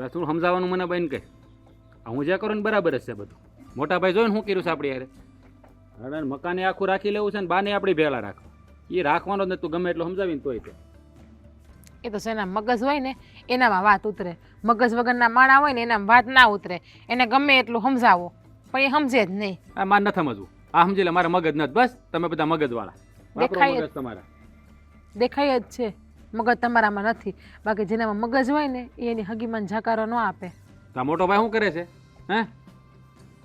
હવે શું સમજાવવાનું મને બેન કે હું જે કરું ને બરાબર જ છે બધું. મોટા ભાઈ જોઈને શું કર્યું છે આપણી યારે હવે મકાને આખું રાખી લેવું છે ને બાને આપણી ભેળા રાખ એ રાખવાનો જ તું ગમે એટલું સમજાવીને તોય તે. એ તો જેના મગજ હોય ને એનામાં વાત ઉતરે. મગજ વગરના માણા હોય ને એનામાં વાત ના ઉતરે. એને ગમે એટલું સમજાવો પણ એ સમજે જ નહીં. આ મારે ન સમજવું. આ સમજી લે મારા મગજ નથી. બસ તમે બધા મગજવાળા. દેખાય તમારા. દેખાય જ છે. મગજ તમારામાં નથી. બાકી જેનામાં મગજ હોય ને એ એની હગીમાન જાકારો ન આપે. તો મોટો ભાઈ શું કરે છે? હે?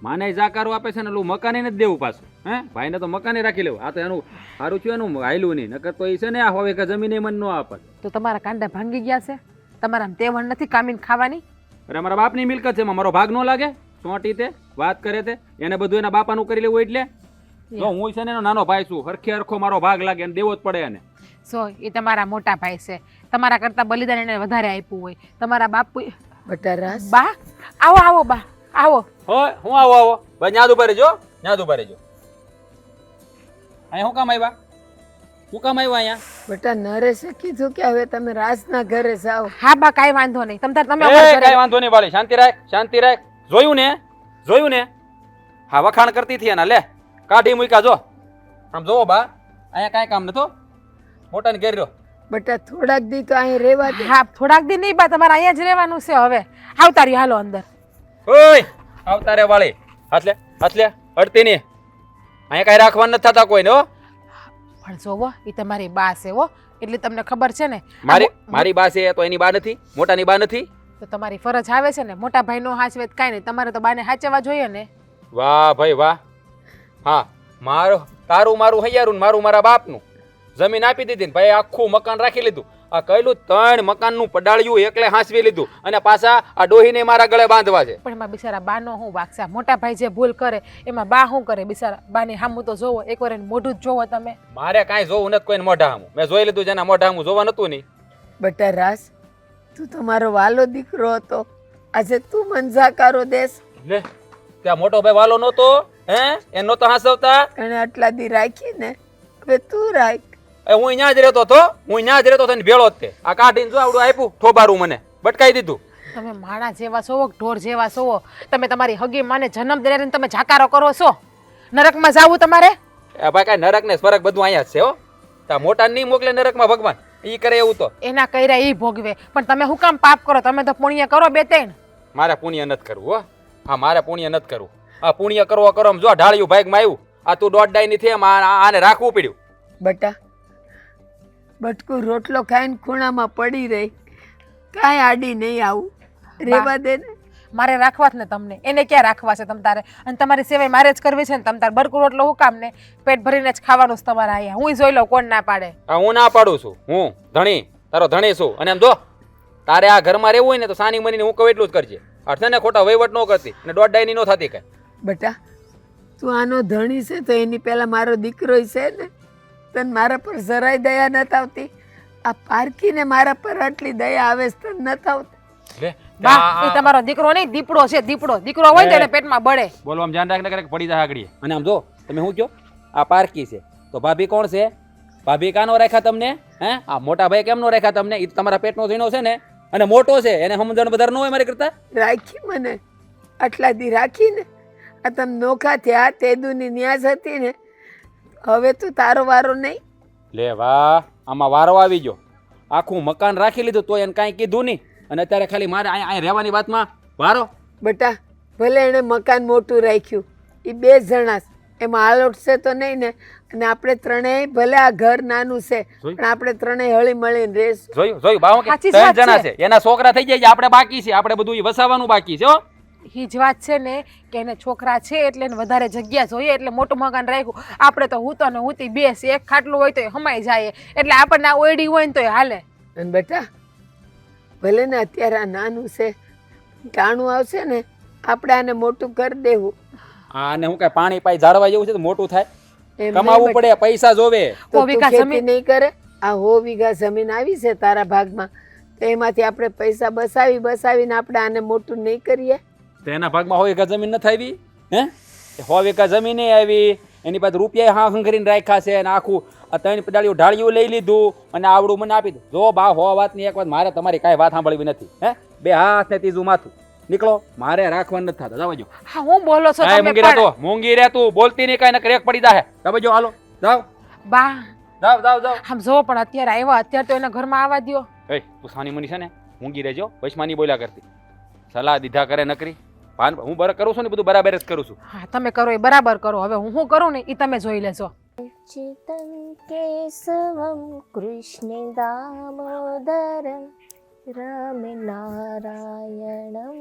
માને જાકારો આપે છે ને એટલું મકાને નથી દેવું પાછું. હે? ભાઈને તો મકાને રાખી લેવું. આ તો એનું સારું થયું એનું હાયલું નહીં. નકર તો એ છે ને આ હવે કે જમીને મન ન આપે. તો તમારા કાંડા ભાંગી ગયા છે? તમારા તેવણ નથી કામીને ખાવાની? અરે મારા બાપની મિલકત છે એમાં મારો ભાગ ન લાગે? ચોંટી તે વાત કરે તે. એને બધું એના બાપાનું કરી લેવું એટલે? તો હું છે ને એનો નાનો ભાઈ છું. હરખે હરખો મારો ભાગ લાગે અને દેવો જ પડે એને. સો એ તમારા મોટા ભાઈ છે. તમારા કરતાં બલિદાન એને વધારે આપ્યું હોય. તમારા બાપુ બટારાસ. બા આવો આવો બા આવો. હોય હું આવો આવો. ભાઈ ન્યાદ ઊભા રહેજો ન્યાદ ઊભા રહેજો. અહીંયા હું કામ આવ્યા? હું કામ આવ્યા અહીંયા? બેટા નરેશે કીધું કે હવે તમે રાજના ઘરે જાઓ. હા બા કાઈ વાંધો નહીં. તમ તાર તમે કાંઈ વાંધો નહીં વાળી શાંતિ રાખ શાંતિ રાખ. જોયું ને? જોયું ને? હા વખાણ કરતી હતી એના લે. કાઢી મૂક્યા જો. આમ જોવો બા અહીંયા કાંઈ કામ નતો? મોટાને ઘેર રહ્યો. બટા થોડાક દી તો અહીં રહેવા દે. હા થોડાક દી નહીં બા તમારે અહીંયા જ રહેવાનું છે હવે. આવતા રહ્યો હાલો અંદર. ઓય આવતા રે વાળી. હાથલે હાથલે હાથ અડતી નહીં. અહીંયા કાંઈ રાખવા નથી થતા કોઈને હો. પણ જોવો એ તમારી બા છે હો. એટલે તમને ખબર છે ને મારી મારી બા છે તો એની બા નથી મોટાની બા નથી. તો તમારી ફરજ આવે છે ને મોટા ભાઈનો હાચવે કાંઈ નહીં તમારે તો બાને હાચવા જોઈએ ને. વાહ ભાઈ વાહ. હા મારું તારું મારું હૈયારું ને મારું મારા બાપનું. જમીન આપી દીધી ને ભાઈ આખું મકાન રાખી લીધું. આ કહેલું ત્રણ મકાનનું પડાળ્યું એકલે હાંસવી લીધું અને પાછા આ ડોહીને મારા ગળે બાંધવા છે. પણ એમાં બિચારા બાનો નો હું વાગશા મોટા ભાઈ જે ભૂલ કરે એમાં બા શું કરે? બિચારા બાની હામું તો જોવો એકવાર એને મોઢું જ જોવો તમે. મારે કાંઈ જોવું નથી કોઈને મોઢા હામું. મેં જોઈ લીધું જેના મોઢા હામું જોવા નતું નહીં. બટા રાસ તું તમારો વાલો દીકરો હતો. આજે તું મંજાકારો દેશ. લે ત્યાં મોટો ભાઈ વાલો નહોતો હે? એ નહોતો હાંસવતા. એને આટલા દી રાખીને હવે તું રાખ. એ હું અહીંયા જ રહેતો હતો હું અહીંયા જ રહેતો હતો ને ભેળો જ તે. આ કાઢીને જો આવડું આપ્યું ઠોબારું મને. બટકાઈ દીધું. તમે માણા જેવા સોવો ઢોર જેવા સોવો તમે તમારી હગી માને જન્મ દઈને તમે જાકારો કરો છો. નરકમાં જાવું તમારે? એ ભાઈ કાંઈ નરક ને સ્વર્ગ બધું અહીંયા જ છે હો. તા મોટા નહીં મોકલે નરકમાં ભગવાન. ઈ કરે એવું તો. એના કર્યા એ ભોગવે. પણ તમે શું કામ પાપ કરો? તમે તો પુણ્ય કરો બે ત્રણ. મારે પુણ્ય નથી કરવું હો. હા મારે પુણ્ય નથી કરવું. આ પુણ્ય કરવો કરો આમ જો ઢાળિયું ભાગમાં આવ્યું આ તું દોઢ ડાયની થઈ આમ આ- આને રાખવું પડ્યું. બટા બટકું રોટલો ખાઈને ખૂણામાં પડી રહી. કાંઈ આડી નહીં આવું. રેવા દે ને. મારે રાખવા જ ને તમને. એને ક્યાં રાખવા છે તમ તારે? અને તમારી સેવાય મારે જ કરવી છે ને તમ તારે? બરકુ રોટલો હું કામ ને? પેટ ભરીને જ ખાવાનું છે તમારે અહીંયા. હું જોઈ લઉં કોણ ના પાડે. હું ના પાડું છું. હું ધણી. તારો ધણી છું. અને આમ જો તારે આ ઘરમાં રહેવું હોય ને તો સાની મનીને હું કહું એટલું જ કરજે. આ ને ખોટા વહીવટ ન કરતી. અને દોઢ ડાયની ન થતી કઈ. બટા તું આનો ધણી છે તો એની પહેલા મારો દીકરો છે ને તને મારા પર જરાય દયા નથી આવતી આ પારકીને મારા પર આટલી દયા આવે છે તને નથી આવતી બા એ તમારો દીકરો નહીં દીપડો છે દીપડો. દીકરો હોય તો એને પેટમાં બળે. બોલવામાં ધ્યાન રાખને કરે પડી જાય આગળ અને આમ જો તમે શું કહો? આ પારકી છે. તો ભાભી કોણ છે? ભાભી કાનો રાખ્યા તમને? હે? આ મોટા ભાઈ કેમ નો રાખ્યા તમને એ તમારા પેટનો ઝીણો છે ને? અને મોટો છે એને સમજણ વધારે ન હોય મારી કરતા? રાખી મને. આટલા દી રાખીને. આ તમે નોખા થયા તેદુની ન્યાસ હતી ને હવે તું તારો વારો નહીં? લે વાહ આમાં વારો આવી ગયો. આખું મકાન રાખી લીધું તોય એને કાંઈ કીધું નહીં. અને અત્યારે ખાલી મારે અહીંયા રહેવાની વાતમાં વારો. બટા ભલે એણે મકાન મોટું રાખ્યું એ બે જણા છે. એમાં આલોટશે તો નહીં ને? અને આપણે ત્રણેય ભલે આ ઘર નાનું છે પણ આપણે ત્રણેય હળી મળીને રહેશું. જોયું જોયું બાવો કે ત્રણ જણા છે. એના છોકરા થઈ જાય છે આપણે બાકી છે. આપણે બધું ઈ વસાવવાનું બાકી છે હો. એ વાત છે ને કે એને છોકરા છે એટલે એને વધારે જગ્યા જોઈએ એટલે મોટું મકાન રાખ્યું. આપણે તો હું તો ને હું બેસ એક ખાટલું હોય તો હમાઈ જાય. એટલે આપણને આ ઓયડી હોય ને તો હાલે. અને બેટા ભલે ને અત્યારે આ નાનું છે ટાણું આવશે ને આપણે આને મોટું કરી દેવું. આને હું કઈ પાણી પાઈ ઝાડવા જેવું છે તો મોટું થાય. કમાવું પડે પૈસા જોવે. તો ખેતી જમીન- નહીં કરે? આ હો વીઘા જમીન આવી છે તારા ભાગમાં. તો એમાંથી આપણે પૈસા બસાવી બસાવીને આપણે આને મોટું નહીં કરીએ? તો એના ભાગમાં હોય એકા જમીન નથી આવી? હે? હોવ વીઘા જમીન આવી એની પાસે રૂપિયા હા હંગરીને રાખ્યા છે અને આખું આ ત્રણ પડાળીઓ ઢાળિયું લઈ લીધું અને આવડું મને આપી દીધું. જો બા હો વાતની એક વાત મારે તમારી કાંઈ વાત સાંભળવી નથી. હે? બે હાથ ને ત્રીજું માથું. નીકળો. મારે રાખવા નથી થતા. જવા જો હા હું બોલો છો તમે મૂંગી રહેતો મૂંગી રહે તું બોલતી નહીં કાંઈ નકર એક પડી જાહે. તમે જો હાલો. જાવ. બા. જાવ જાવ જાવ. આમ જો પણ અત્યારે આવ્યા અત્યારે તો એના ઘરમાં આવવા દ્યો. એ પુસાની મની છે ને મૂંગી રહેજો વચમાની બોલ્યા કરતી. સલાહ દીધા કરે નકરી. ભાન હું બરાબર કરું છું ને બધું બરાબર જ કરું છું. હા તમે કરો એ બરાબર કરો. હવે હું શું કરું ને એ તમે જોઈ લેજો. ચિતમ કેશવમ કૃષ્ણ દામોદરમ રામ નારાયણમ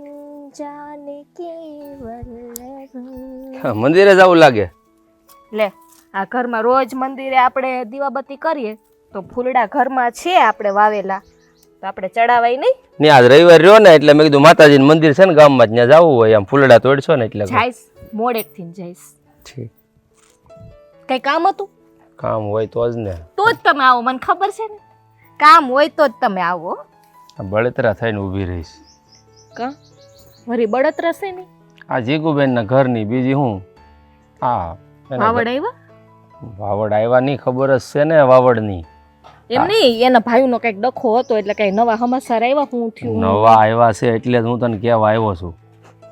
જાનકી મંદિરે જવું લાગે. લે આ ઘરમાં રોજ મંદિરે આપણે દીવાબત્તી કરીએ તો ફૂલડા ઘરમાં છે આપણે વાવેલા. તો આપણે ચડાવાય નહીં. ને આજ રવિવાર રહ્યો ને એટલે મેં કીધું માતાજીનું મંદિર છે ને ગામમાં ત્યાં જવું હોય આમ ફૂલડા તોડશો ને એટલે જઈશ મોડેકથી જઈશ. ઠીક. કઈ કામ હતું? કામ હોય તો જ ને. તો જ તમે આવો મને ખબર છે ને. કામ હોય તો જ તમે આવો આ બળતરા થઈને ઊભી રહીશ. કા? વરી બળતરા છે ને? આ જીગુબેનના ઘરની બીજી હું? હા વાવડ આવ્યા? વાવડ આવ્યા નહીં ખબર જ છે ને વાવડની. એમ નહીં એના ભાઈનો કંઈક ડખો હતો એટલે કઈ નવા સમાચાર આવ્યા હું થયું નવા આવ્યા છે એટલે જ હું તને કહેવા આવ્યો છું.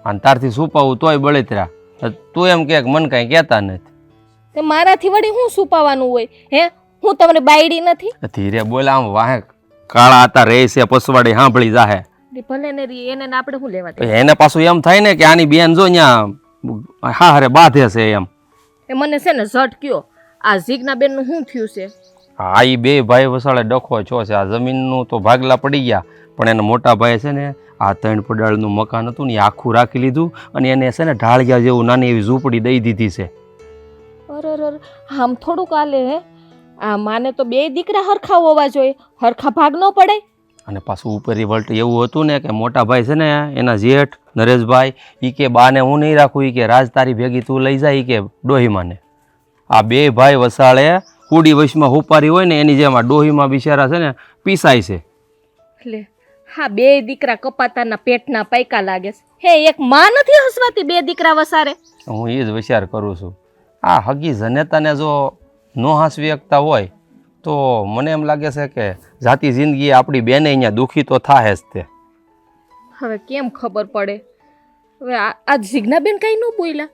અને તારથી સુપાવું તોય બળતરા. તું એમ કે મન કાંઈ કહેતા નથી. તે મારાથી વળી હું સુપાવાનું હોય? હે? હું તમને બાયડી નથી? ધીરે બોલ આમ વાહે. કાળા હતા રહે છે પસવાડી સાંભળી જાહે. ભલે ને રી એને આપણે શું લેવા દે એને પાછું એમ થાય ને કે આની બેન જો ત્યાં હા હારે બાંધે છે એમ. એ મને છે ને ઝટ કયો આ ઝીગના બેનનું શું થયું છે? હા એ બે ભાઈ વસાળે ડખો છો છે. આ જમીનનું તો ભાગલા પડી ગયા પણ એના મોટા ભાઈ છે ને આ ત્રણ પડાળનું મકાન હતું ને એ આખું રાખી લીધું અને એને છે ને ઢાળિયા જેવું નાની એવી ઝૂંપડી દઈ દીધી છે. અરે અરે આમ થોડુંક આલે હે. આ માને તો બે દીકરા હરખા હોવા જોઈએ. હરખા ભાગ ન પડે. અને પાછું ઉપરી વલ્ટ એવું હતું ને કે મોટા ભાઈ છે ને એના જેઠ નરેશભાઈ એ કે બાને હું નહીં રાખું એ કે રાજ તારી ભેગી તું લઈ જાય એ કે ડોહીમાને. આ બે ભાઈ વસાળે કુડી વશમાં હુપારી હોય ને એની જેમ આ ડોહીમાં બિચારા છે ને પીસાય છે. એટલે હા બે દીકરા કપાતાના પેટના પૈકા લાગે છે. હે એક માં નથી હસવાતી બે દીકરા વસારે? હું એ જ વિચાર કરું છું. આ હગી જનેતાને જો નો હાંસવી શકતા હોય તો મને એમ લાગે છે કે જાતિ જિંદગી આપણી બેને અહીંયા દુઃખી તો થાય જ તે. હવે કેમ ખબર પડે? હવે આ ઝીગનાબેન કઈ ન બોલ્યા?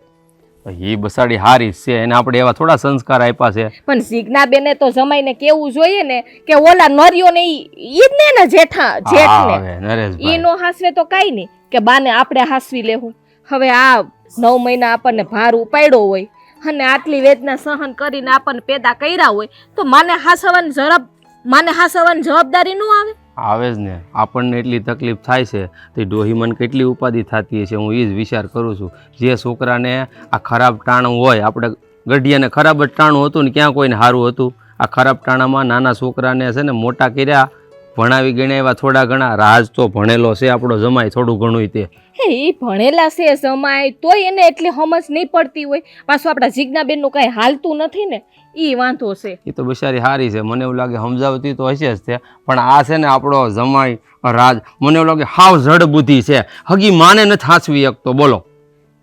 એ બસાડી હારી છે. એને આપણે એવા થોડા સંસ્કાર આપ્યા છે. પણ ઝીગનાબેને તો જમાઈને કેવું જોઈએ ને કે ઓલા નરિયો ને ઈ જ ને ને જેઠા જેઠ જેઠને. હવે ઈ નો હાસવે તો કાંઈ નહીં. કે બાને આપણે હાસવી લેવું. હવે આ નવ મહિના આપણને ભાર ઉપાડ્યો હોય અને આટલી વેદના સહન કરીને આપણને પેદા કર્યા હોય તો માને હાસવાની જરાબ માને હાસવાની જવાબદારી ન આવે. આવે જ ને. આપણને એટલી તકલીફ થાય છે, તે ડોહીમન કેટલી ઉપાધિ થતી હશે, હું એ જ વિચાર કરું છું. જે છોકરાને આ ખરાબ ટાણું હોય, આપણે ગઢિયાને ખરાબ જ ટાણું હતું ને, ક્યાં કોઈને સારું હતું? આ ખરાબ ટાણામાં નાના છોકરાને છે ને, મોટા કર્યા ભણાવી ગણે એવા થોડા ઘણા. રાજ તો ભણેલો છે આપણો જમાય થોડું ઘણું તે. હે એ ભણેલા છે જમાય તોય એને એટલી સમજ નહીં પડતી હોય. પાછું આપણા જીજ્ઞાબેનનું કાંઈ હાલતું નથી ને એ વાંધો છે. એ તો બિચારી સારી છે. મને એવું લાગે સમજાવતી તો હશે જ તે. પણ આ છે ને આપણો જમાઈ રાજ મને એવું લાગે હાવ જડ બુદ્ધિ છે. હગી માને નથી એક તો. બોલો.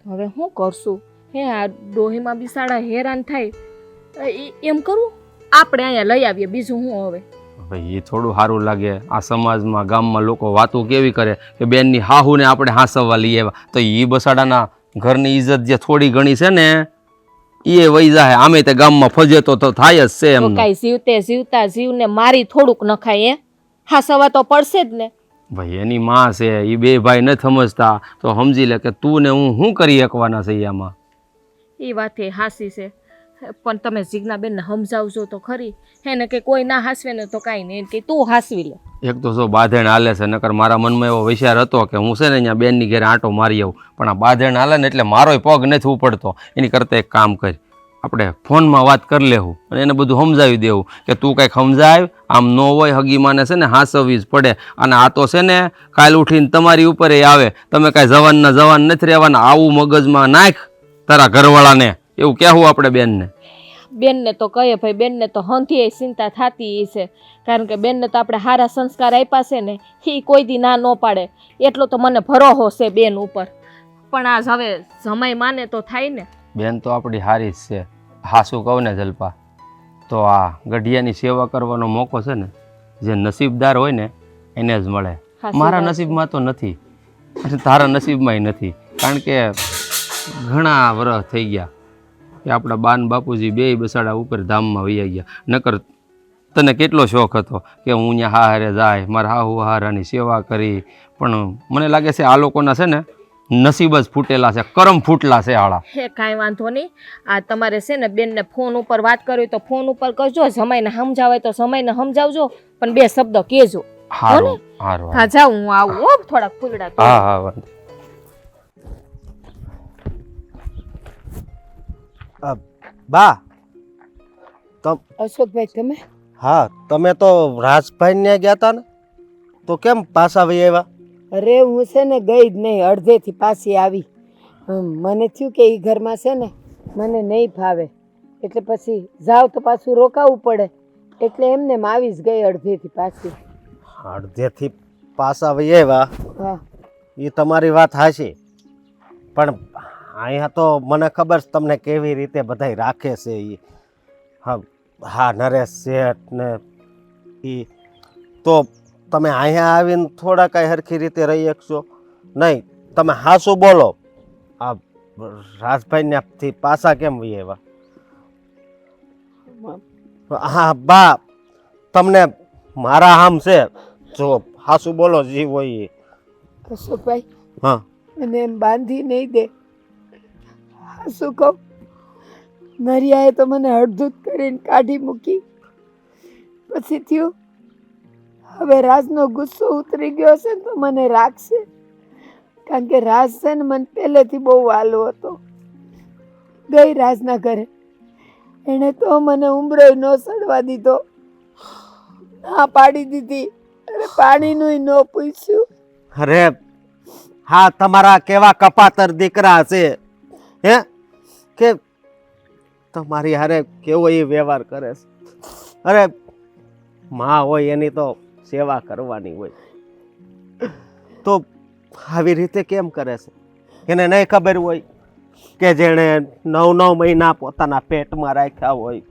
હવે હું કરશું? હે આ ડોહીમાં બિસાડા હેરાન થાય. એમ કરું? આપણે અહીંયા લઈ આવીએ બીજું શું હવે? ભાઈ એ થોડું સારું લાગે. આ સમાજમાં ગામમાં લોકો વાતો કેવી કરે કે બેનની હાહુને આપણે હાંસવવા લઈ આવ્યા. તો એ બસાડાના ઘરની ઇજ્જત જે થોડી ઘણી છે ને એ વહી જાય આમે તે ગામમાં ફજે તો થાય જ છે એમ. કાંઈ જીવતે જીવતા જીવને મારી થોડુંક નખાય એ હાસવા તો પડશે જ ને. ભાઈ એની માં છે એ બે ભાઈ ન સમજતા. તો સમજી લે કે તું ને હું શું કરી શકવાના છે આમાં? એ વાત હાસી છે. પણ તમે જીજ્ઞાબેનને સમજાવજો તો ખરી. હે ને કે કોઈ ના હાસવે ને તો કાંઈ નહીં. કે તું હાસવી લે. એક તો જો બાંધણ હાલે છે, નકર મારા મનમાં એવો વિચાર હતો કે હું છે ને અહીંયા બેનની ઘેરે આંટો મારી આવું. પણ આ બાંધણ હાલે ને એટલે મારોય પગ નથી ઉપડતો. એની કરતાં એક કામ કર. આપણે ફોનમાં વાત કરી લેવું અને એને બધું સમજાવી દેવું કે તું કંઈક સમજાવ આમ ન હોય હગીમાને છે ને હાંસવવી જ પડે. અને આ તો છે ને કાલ ઉઠીને તમારી ઉપર એ આવે. તમે કાંઈ જવાનના જવાન નથી રહેવાના. આવું મગજમાં નાખ તારા ઘરવાળાને. એવું કહેવું આપણે બેનને? બેનને તો કહીએ ભાઈ બેનને તો હંથી ચિંતા થતી છે. કારણ કે બેનને તો આપણે સારા સંસ્કાર આપ્યા છે ને એ કોઈ દી ના ન પાડે. એટલો તો મને ભરોહો છે બેન ઉપર. પણ આ હવે સમય માને તો થાય ને. બેન તો આપણી હારી જ છે. હાસુ કહું ને જલપા? તો આ ગઢિયાની સેવા કરવાનો મોકો છે ને જે નસીબદાર હોય ને એને જ મળે. મારા નસીબમાં તો નથી. તારા નસીબમાંય નથી. કારણ કે ઘણા વર્ષ થઈ ગયા. કે આપણા બાન બાપુજી બે બસાડા ઉપર ધામમાં વૈયા ગયા. નકર તને કેટલો શોખ હતો કે હું અહીંયા હારે જાય મારા હાહુ હારાની સેવા કરી. પણ મને લાગે છે આ લોકોના છે ને નસીબ જ ફૂટેલા છે કરમ ફૂટલા છે હાળા હે કાંઈ વાંધો નહીં. આ તમારે છે ને બેનને ફોન ઉપર વાત કરવી તો ફોન ઉપર કરજો. જમાઈને સમજાવે તો જમાઈને સમજાવજો પણ બે શબ્દ કહેજો. હારું હારું હા જાઉં હું આવું હો થોડાક ફૂલડા હા હા વાંધો. અ, તમ અશોકભાઈ તમે? હા તમે તો રાજભાઈ ને ગયા હતા ને? તો કેમ પાછા આવી આવ્યા? અરે હું છે ને ગઈ જ નહીં અડધેથી પાછી આવી. મને થયું કે એ ઘરમાં છે ને મને નહીં ફાવે. એટલે પછી જાવ તો પાછું રોકાવું પડે. એટલે એમને આવી જ ગઈ અડધેથી પાછી. અડધેથી પાછા આવી આવ્યા? હા. એ તમારી વાત હાશી પણ અહીંયા તો મને ખબર છે તમને કેવી રીતે બધાય રાખે છે એ હા હા નરેશ શેઠ ને એ તો તમે અહીંયા આવીને થોડા કાંઈ હરખી રીતે રહી શકશો. નહીં તમે હાસું બોલો. આ રાજભાઈને થી પાછા કેમ વહી આવ્યા? હા બા તમને મારા આમ છે. જો હાસું બોલો જીવ હોય એ અશોકભાઈ હા. મને એમ બાંધી નહીં દે. શું કહું? નરિયાએ તો મને હળધૂત કરીને કાઢી મૂકી. પછી થયું, હવે રાજનો ગુસ્સો ઉતરી ગયો છે તો મને રાખશે. કારણ કે રાજ છે ને મને પહેલેથી બહુ વાલો હતો. ગઈ રાજના ઘરે. એણે તો મને ઉંબરો ન સડવા દીધો. ના પાડી દીધી. અરે પાણીનું ન પૂછ્યું. અરે, હા, તમારા કેવા કપાતર દીકરા છે હે? કે તમારી હારે કેવો એ વ્યવહાર કરે છે? અરે, માં હોય એની તો સેવા કરવાની હોય. તો આવી રીતે કેમ કરે છે? એને નહીં ખબર હોય કે જેણે નવ નવ મહિના પોતાના પેટમાં રાખ્યા હોય,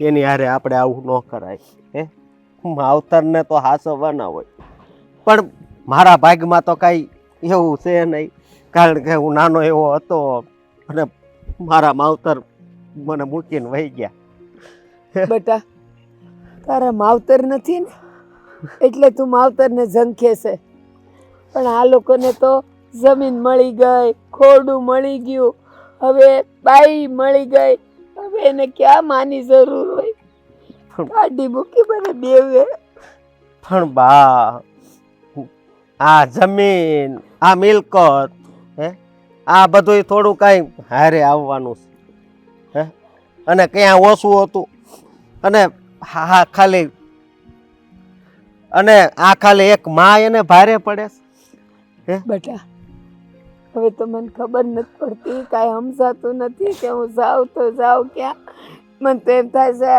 એની હારે આપણે આવું ન કરાય. હે? માવતરને તો હાસવવાના હોય. પણ મારા ભાગમાં તો કાંઈ એવું છે નહીં. કારણ કે હું નાનો એવો હતો અને મારા માવતર મને મૂકીને વહી ગયા. બેટા તારા માવતર નથી ને? એટલે તું માવતરને ઝંખે છે. પણ આ લોકોને તો જમીન મળી ગઈ ખોડું મળી ગયું હવે બાઈ મળી ગઈ. હવે એને ક્યાં માની જરૂર હોય? ગાડી મૂકી મને દેવે. પણ બા આ જમીન આ મિલકત આ બધું થોડું કાંઈ હારે આવવાનું છે. હે? અને ક્યાં ઓછું હતું. અને હા હા ખાલી અને આ ખાલી એક માં એને ભારે પડે હે? બેટા હવે તો મને ખબર નથી પડતી કાંઈ સમજાતું નથી કે હું જાઉં તો જાઉં ક્યાં. મને તો એમ થાય છે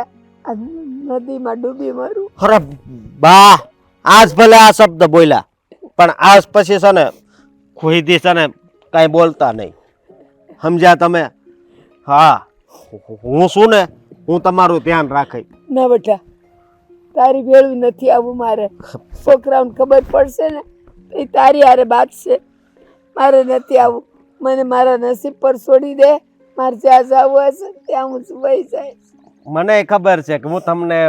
નદીમાં ડૂબી મરું. અરે બા આજ ભલે આ શબ્દ બોલ્યા પણ આજ પછી છે ને ખોઈ દી છે ને કાંઈ બોલતા નહીં. સમજ્યા તમે? હા. હું શું ને? હું તમારું ધ્યાન રાખી. ના બેટા તારી ભેળું નથી આવું મારે. છોકરાઓને ખબર પડશે ને એ તારી હારે છે મારે નથી આવું. મને મારા નસીબ પર છોડી દે. મારે જ્યાં જવું હશે ત્યાં હું વહી જાય મને ખબર છે કે હું તમને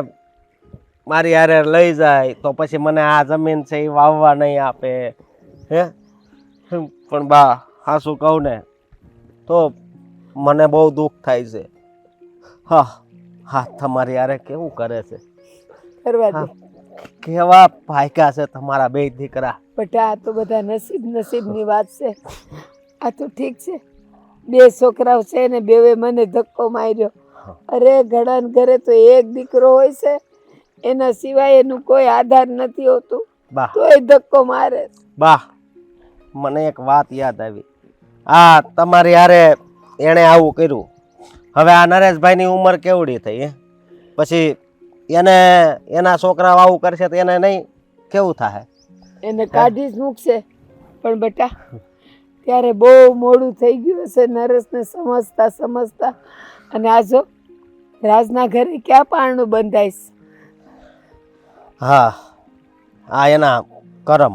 મારી હારે લઈ જાય તો પછી મને આ જમીન છે એ વાવવા નહીં આપે. હે? પણ બા હા શું કહું ને? તો મને બહુ દુઃખ થાય છે. હા હા તમારી હારે કેવું કરે છે? કેવા ભાયકા છે તમારા બે દીકરા? બટા આ તો બધા નસીબ નસીબની વાત છે. આ તો ઠીક છે. બે છોકરાઓ છે ને બેવે મને ધક્કો માર્યો. અરે ઘણા ઘરે તો એક દીકરો હોય છે. એના સિવાય એનું કોઈ આધાર નથી હોતું. તો તોય ધક્કો મારે. બા મને એક વાત યાદ આવી. આ તમારી હારે એણે આવું કર્યું. હવે આ નરેશભાઈની ઉંમર કેવડી થઈ પછી એને એના છોકરાઓ આવું કરશે તો એને નહીં કેવું થાય એને કાઢી જ મૂકશે. પણ બેટા ત્યારે બહુ મોડું થઈ ગયું હશે નરેશને સમજતા સમજતા. અને આ જો રાજના ઘરે ક્યાં પારણું બંધાઈશ? હા આ એના કરમ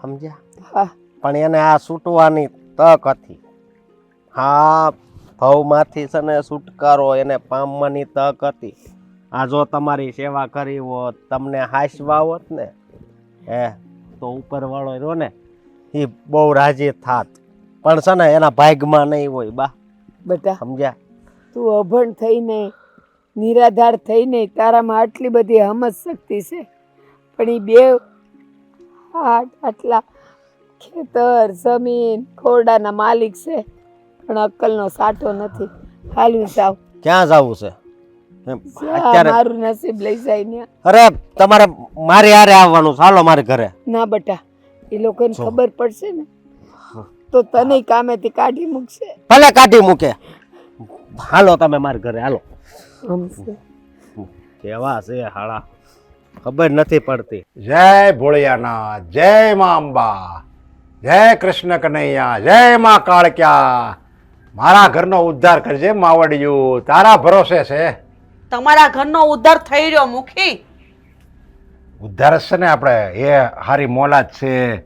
સમજ્યા? હા. પણ એને આ છૂટવાની તક હતી. હા ભવમાંથી છે ને છુટકારો એને પામવાની તક હતી. આ જો તમારી સેવા કરી હોત તમને હાસવા હોત ને હે તો ઉપરવાળો રહ્યો ને એ બહુ રાજી થાત. પણ છે ને એના ભાગમાં નહીં હોય બા. બેટા સમજ્યા? તું અભણ થઈને નિરાધાર થઈને તારામાં આટલી બધી હમજ શક્તિ છે. પણ એ બે આટલા ખેતર જમીન ખોરડાના માલિક છે પણ અક્કલનો સાટો નથી. હાલ્યું સાવ ક્યાં જવું છે? અત્યારે મારું નસીબ લઈ જાય ને અરે તમારે મારી હારે આવવાનું ચાલો મારે ઘરે. ના બટા એ લોકોને ખબર પડશે ને તો તને કામેથી કાઢી મૂકશે. ભલે કાઢી મૂકે. હાલો તમે મારે ઘરે હાલો. કેવા છે હાળા. ખબર નથી પડતી. જય ભોળિયાનાથ જય મા અંબા. જય કૃષ્ણ કનૈયા જય મા કાળક્યા. મારા ઘરનો ઉદ્ધાર કરજે માવડિયું તારા ભરોસે છે. તમારા ઘરનો ઉદ્ધાર થઈ રહ્યો મુખી. ઉદ્ધાર જ છે ને આપણે એ હારી મોલાદ છે.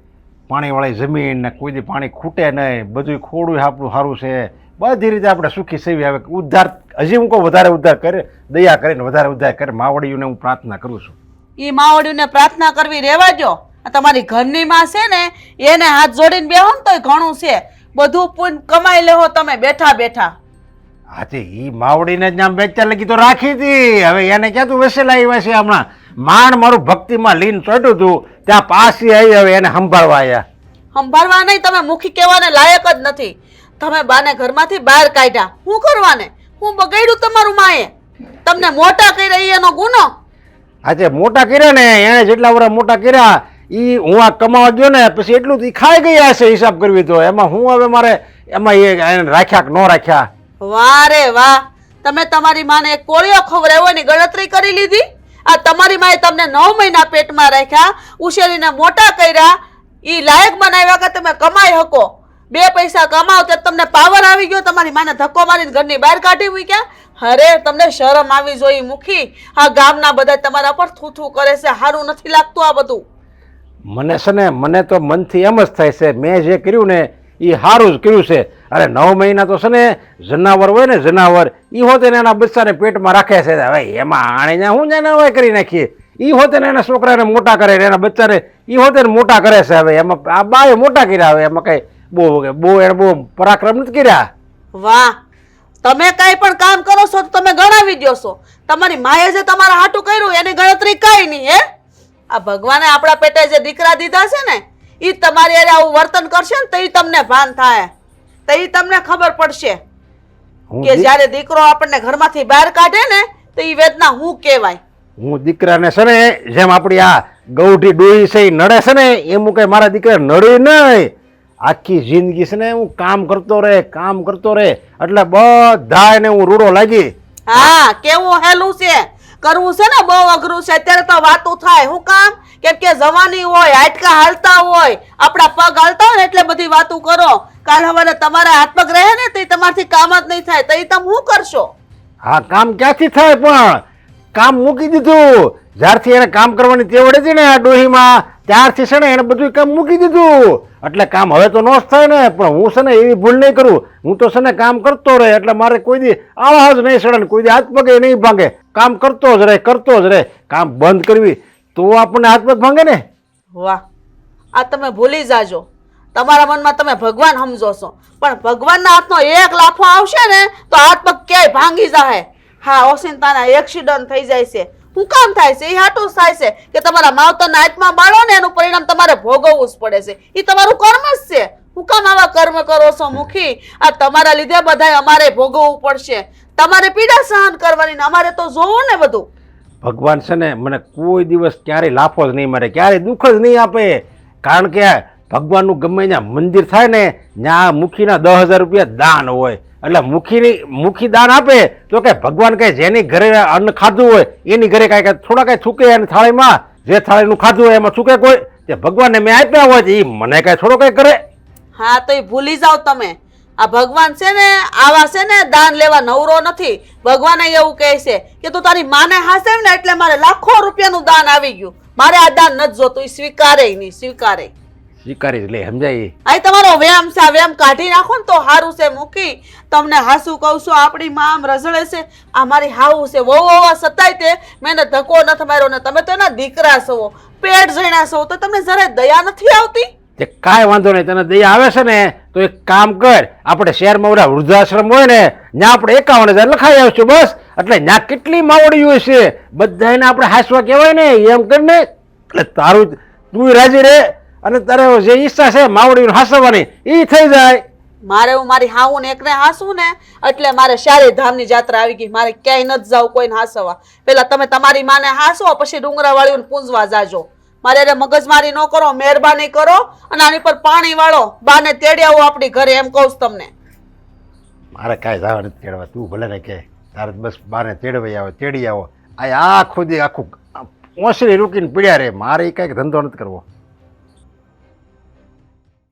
પાણીવાળી જમીન ને કોઈ દી પાણી ખૂટે નહીં બધું ખોડું આપણું સારું છે. બધી રીતે આપણે સુખી સેવી આવે. ઉદ્ધાર હજી હું કહું વધારે ઉદ્ધાર કરે દયા કરીને વધારે ઉદ્ધાર કરે. માવડિયુંને હું પ્રાર્થના કરું છું. એ માવડીને પ્રાર્થના કરવી રહેવા દો આ તમારી ઘરની માં છે ને એને હાથ જોડીને બેહો ને તોય ઘણું છે. બધું પૂન કમાઈ લેહો તમે બેઠા બેઠા. આજે ઈ માવડીને જ આમ વેચતા લગી તો રાખી હતી હવે એને ક્યાં તું વેસેલા આવ્યા છે હમણાં? માંડ મારું ભક્તિમાં લીન ચડ્યું હતું ત્યાં પાછી આવી હવે એને સંભાળવા આવ્યા સંભાળવા નહીં તમે મુખી કહેવાને લાયક જ નથી. તમે બાને ઘરમાંથી બહાર કાઢ્યા. શું કરવાને? હું બગાડ્યું તમારું માએ? તમને મોટા કર્યા એનો ગુનો? આજે મોટા કર્યા ને એણે જેટલા વર્ષ મોટા કર્યા ઈ હું આ કમાવા ગયો ને, પછી એટલું તો ખાઈ ગયા હશે હિસાબ કરવી તો. એમાં હું હવે મારે, એમાં એ રાખ્યા કે ન રાખ્યા? વાહ રે વાહ. તમે તમારી માને કોળિયો ખવડાવ્યો એની ગણતરી કરી લીધી? આ તમારી માએ તમને નવ મહિના પેટમાં રાખ્યા, ઉછેરીને મોટા કર્યા. એ લાયક બનાવ્યા કે તમે કમાઈ શકો. બે પૈસા કમાવ તો તમને પાવર આવી ગયો. તમારી માને ધક્કો મારીને ઘરની બહાર કાઢી મૂક્યા. અરે તમને શરમ આવી જોઈ મુખી. આ ગામના બધા તમારા પર થૂથું કરે છે. સારું નથી લાગતું આ બધું. મને છે ને, મને તો મનથી એમ જ થાય છે, મેં જે કર્યું ને, એ સારું જ કર્યું છે. અરે નવ મહિના તો છે ને, જનાવર હોય ને, જનાવર એ હોતે ને એના બચ્ચાને પેટમાં રાખે છે. હવે એમાં આણે હું હું જાને હવે કરી નાખીએ? એ હોતે ને એના છોકરાને મોટા કરે એના બચ્ચાને એ હોતે ને મોટા કરે છે હવે. એમાં આ બાએ મોટા કર્યા હવે. એમાં કઈ બહુ બહુ એને બહુ પરાક્રમ નથી કર્યા. વાહ. તમે કાંઈ પણ કામ કરો છો તો તમે ગણાવી દો છો. તમારી માએ જે તમારા હાટું કર્યું, એની ગણતરી કઈ નહીં, હે? આ ભગવાને આપણા પેટે જે દીકરા દીધા છે ને એ તમારી અરે આવું વર્તન કરશે ને તો ઈ તમને ભાન થાય. તો એ તમને ખબર પડશે કે જ્યારે દીકરો આપણને ઘરમાંથી બહાર કાઢે ને તો એ વેદના હું કહેવાય? હું દીકરાને છે ને જેમ આપણી આ ગૌઠી ડોહી છે એ નડે છે ને એમ હું કઈ મારા દીકરા નડે નહીં. આખી જિંદગી છે ને હું કામ કરતો રહે કામ કરતો રહે એટલે બધા એને હું રૂડો લાગી. હા કેવું હેલું છે? કરવું છે ને, બહુ અઘરું છે. અત્યારે તો વાતું થાય. હું કામ? કેમ કે જવાની હોય હાટકા હાલતા હોય, આપણા પગ હાલતા હોય એટલે બધી વાતો કરો. કાલ હવે તમારા હાથ પગ રહે ને, તો તમારથી કામ જ નહીં થાય. તો એ તમે શું કરશો? હા, કામ ક્યાંથી થાય પણ? કામ મૂકી દીધું. જ્યારથી એને કામ કરવાની તેવડ હતી ને આ ડોહીમાં, ત્યારથી છે ને એને બધું કામ મૂકી દીધું. એટલે કામ હવે તો નો જ થાય ને, પણ હું છે ને એવી ભૂલ નહીં કરું. હું તો છે ને કામ કરતો રહે, એટલે મારે કોઈ દી આળા જ નહીં સડે કોઈ દી હાથ પગે નહીં ભાંગે. કામ કરતો જ રહે, કરતો જ રહે. કામ બંધ કરવી, તો આપણને હાથ પગ ભાંગે ને? વાહ, આ તમે ભૂલી જાજો. તમારા મનમાં તમે ભગવાન સમજો છો પણ ભગવાનના હાથનો એક લાફો આવશે ને, તો હાથ પગ ક્યાંય ભાંગી જાય હા, ઓસિંતાના એક્સિડન્ટ થઈ જાય છે. શું કામ થાય છે? એ હાટું થાય છે કે તમારા માવતરના હાથમાં બાળો ને એનું પરિણામ તમારે ભોગવવું જ પડે છે. એ તમારું કર્મ જ છે. હું કામ આવા કર્મ કરો છો, મુખી? આ તમારા લીધે બધાય અમારે ભોગવવું પડશે. તમારે પીડા સહન કરવાની ને અમારે તો જોવું ને બધું. ભગવાન છે ને, મને કોઈ દિવસ ક્યારેય લાફો જ નહીં મારે, ક્યારેય દુઃખ જ નહીં આપે. કારણ કે ભગવાનનું ગમે ત્યાં મંદિર થાય ને, ત્યાં મુખીના દસ હજાર રૂપિયા દાન હોય. એટલે મુખીની, મુખી દાન આપે તો કે ભગવાન કહે, જેની ઘરે અન્ન ખાધું હોય, એની ઘરે કાંઈ થોડા કાંઈ છૂકે એની થાળીમાં, જે થાળીનું ખાધું હોય એમાં છૂકે કોઈ. તે ભગવાનને મેં આપ્યા હોય એ મને કાંઈ થોડો કાંઈ કરે. હા, તો એ ભૂલી જાઓ તમે. આ ભગવાન છે ને, આવા છે ને, દાન લેવા નવરો નથી. ભગવાન એવું કહે છે કે, તું તારી માને હાસે ને, એટલે મારે લાખો રૂપિયાનું દાન આવી ગયું. મારે આ દાન નથી જોતું એ સ્વીકારે નહીં, સ્વીકારે સ્વીકારી લે સમજાય? એ. આ તમારો વ્યામ છે આ કાઢી નાખો ને તો હારું છે મૂકી. તમને હાસુ કહું છું આપણી માં આમ રઝળે છે. આ મારી હાવું છે. વહુ વહુ સતાય તે મેં ધક્કો નથી માર્યો ને તમે તો એના દીકરા છો. પેટ જણા છો તો તમને જરાય દયા નથી આવતી? તે કાંઈ વાંધો નહીં તને દયા આવે છે ને તો એક કામ કર. આપણે શહેરમાં ઓલા વૃદ્ધાશ્રમ હોય ને ત્યાં આપણે એકાવન હજાર લખાઈ આવશું બસ. એટલે ત્યાં કેટલી માવડીઓ છે? બધાને આપણે હાસવા કહેવાય ને એમ કરીને. એટલે તારું તું રાજી રહે અને તારે જે ઈચ્છા છે માવડીને હાસવાની એ થઈ જાય. મારે હું મારી હાવું ને એકને હાસું ને એટલે મારે શારી ધામની જાત્રા આવી ગઈ. મારે ક્યાંય નથી જાવ કોઈને હાસવા. પેલા તમે તમારી માને હાસો પછી ડુંગરા વાળીને પૂંજવા જાજો. મારે એને મગજમારી ન કરો મહેરબાની કરો અને આની પર પાણી વાળો બાને તેડી આવો આપણી ઘરે એમ કહું તમને. મારે કાંઈ જવા નથી તેડવા. તું ભલે ને કે તારે બસ બાને તેડવાઈ આવો તેડી આવો. આ આખું દી આખું ઓસરી રૂકીને પીડ્યા રે. મારે એ કાંઈક ધંધો નથી કરવો.